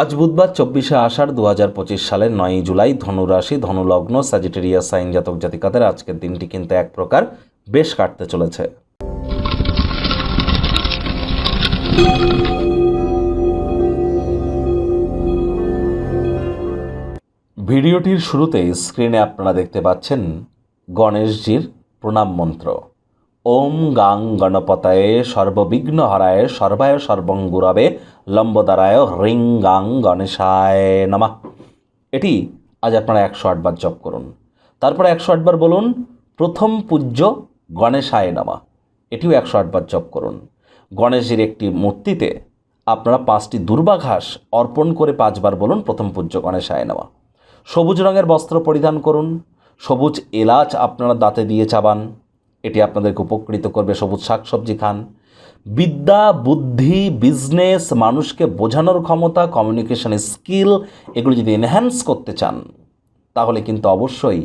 আজ বুধবার চব্বিশে আষাঢ় দু হাজার পঁচিশ সালের নয়ই জুলাই ধনুরাশি, ধনুলগ্ন স্যাজিটেরিয়াস সাইন জাতক জাতিকাদের আজকের দিনটি কিন্তু এক প্রকার বেশ কাটতে চলেছে। ভিডিওটির শুরুতেই স্ক্রিনে আপনারা দেখতে পাচ্ছেন গণেশজির প্রণাম মন্ত্র। ওম গাং গণপতায়ে সর্ববিঘ্ন হরায় সর্বায় সর্বঙ্গুরবে লম্বদারায় হ্রিং গাং গণেশায় নমঃ। এটি আজ আপনারা একশো আটবার জপ করুন। তারপরে একশো আটবার বলুন, প্রথম পূজ্য গণেশায় নামা। এটিও একশো আটবার জপ করুন। গণেশের একটি মূর্তিতে আপনারা পাঁচটি দুর্বাঘাস অর্পণ করে পাঁচবার বলুন, প্রথম পূজ্য গণেশায় নেওয়া সবুজ রঙের বস্ত্র পরিধান করুন। সবুজ এলাচ আপনারা দাঁতে দিয়ে চাবান। এটি আপনাদেরকে উপকৃত করবে সবুজ শাকসবজি খান। বিদ্যা, বুদ্ধি বিজনেস মানুষকে বোঝানোর ক্ষমতা কমিউনিকেশন স্কিল এগুলো যদি এনহ্যান্স করতে চান, তাহলে কিন্তু অবশ্যই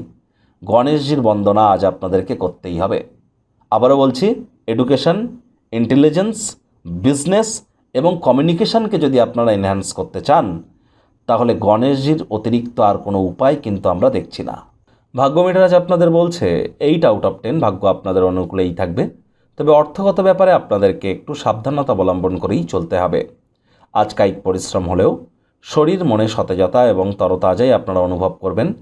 গণেশজির বন্দনা আজ আপনাদেরকে করতেই হবে। আবারও বলছি এডুকেশন ইন্টেলিজেন্স বিজনেস এবং কমিউনিকেশনকে যদি আপনারা এনহ্যান্স করতে চান, তাহলে গণেশজির অতিরিক্ত আর কোনো উপায় কিন্তু আমরা দেখছি না। ভাগ্য মিটার আজ আপনাদের বলছে এইট আউট অফ টেন ভাগ্য আপনাদের অনুকূলেই থাকবে। তবে অর্থগত ব্যাপারে আপনাদেরকে একটু সাবধানতা অবলম্বন করেই চলতে হবে। আজ কায়িক পরিশ্রম হলেও শরীর, মনে সতেজতা এবং তরতাজাই আপনারা অনুভব করবেন।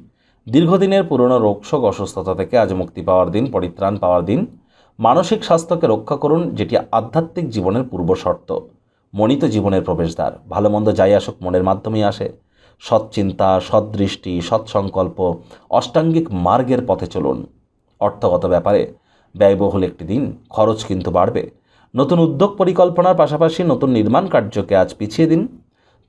দীর্ঘদিনের পুরনো রোগশোক অসুস্থতা থেকে আজ মুক্তি পাওয়ার দিন, পরিত্রাণ পাওয়ার দিন। মানসিক স্বাস্থ্যকে রক্ষা করুন, যেটি আধ্যাত্মিক জীবনের পূর্ব শর্ত। মনিত জীবনের প্রবেশদ্বার। ভালো মন্দ যাই আসুক মনের মাধ্যমেই আসে। সৎচিন্তা সদ্দৃষ্টি সৎসংকল্প অষ্টাঙ্গিক মার্গের পথে চলুন। অর্থগত ব্যাপারে ব্যয়বহুল একটি দিন, খরচ কিন্তু বাড়বে। নতুন উদ্যোগ পরিকল্পনার পাশাপাশি নতুন নির্মাণ কার্যকে আজ পিছিয়ে দিন।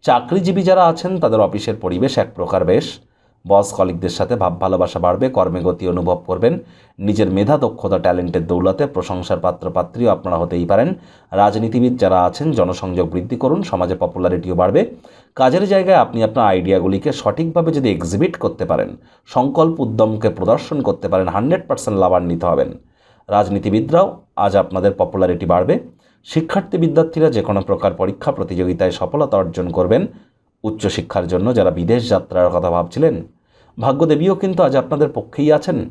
চাকরিজীবী যারা আছেন, তাদের অফিসের পরিবেশ এক প্রকার বেশ। বস কলিকদের সাথে ভাব ভালোবাসা বাড়বে, কর্মে গতি অনুভব করবেন। নিজের মেধা, দক্ষতা, ট্যালেন্টের দৌলতে প্রশংসার পাত্রপাত্রীও আপনারা হতেই পারেন। রাজনীতিবিদ যারা আছেন, জনসংযোগ বৃদ্ধি করুন, সমাজে পপুলারিটিও বাড়বে। কাজের জায়গায় আপনি আপনার আইডিয়াগুলিকে সঠিকভাবে যদি এক্সিবিট করতে পারেন, সংকল্প উদ্যমকে প্রদর্শন করতে পারেন হান্ড্রেড পার্সেন্ট লাভান্বিত হবেন। রাজনীতিবিদরাও আজ আপনাদের পপুলারিটি বাড়বে। শিক্ষার্থী বিদ্যার্থীরা যে কোনো প্রকার পরীক্ষা, প্রতিযোগিতায় সফলতা অর্জন করবেন উচ্চশিক্ষার জন্য যারা বিদেশ যাত্রার কথা ভাবছিলেন। ভাগ্যদেবীও কিন্তু আজ আপনাদের পক্ষেই আছেন।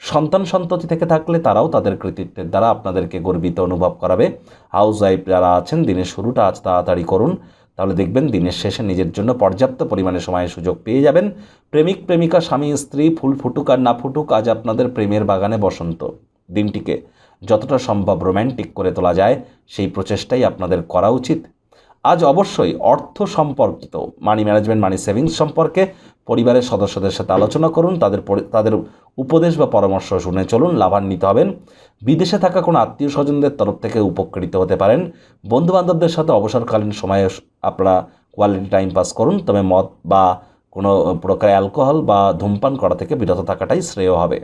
সন্তান সন্ততি থেকে থাকলে তারাও তাদের কৃতিত্বের দ্বারা আপনাদেরকে গর্বিত অনুভব করাবে। হাউস ওয়াইফ যারা আছেন, দিনের শুরুটা আজ তাড়াতাড়ি করুন। তাহলে দেখবেন দিনের শেষে নিজের জন্য পর্যাপ্ত পরিমাণে সময়ের সুযোগ পেয়ে যাবেন। প্রেমিক, প্রেমিকা, স্বামী, স্ত্রী, ফুল ফুটুক আর না ফুটুক, আজ আপনাদের প্রেমের বাগানে বসন্ত। দিনটিকে যতটা সম্ভব রোম্যান্টিক করে তোলা যায়, সেই প্রচেষ্টাই আপনাদের করা উচিত। আজ অবশ্যই অর্থ সম্পর্কিত মানি ম্যানেজমেন্ট মানি সেভিংস সম্পর্কে পরিবারের সদস্যদের সাথে আলোচনা করুন, তাদের তাদের উপদেশ বা পরামর্শ শুনে চলুন, লাভান্বিত হবেন। বিদেশে থাকা কোনো আত্মীয় স্বজনদের তরফ থেকে উপকৃত হতে পারেন। বন্ধুবান্ধবদের সাথে অবসরকালীন সময়ে আপনারা কোয়ালিটি টাইম পাস করুন, তবে মদ বা কোনো প্রকার অ্যালকোহল বা ধূমপান করা থেকে বিরত থাকাটাই শ্রেয় হবে।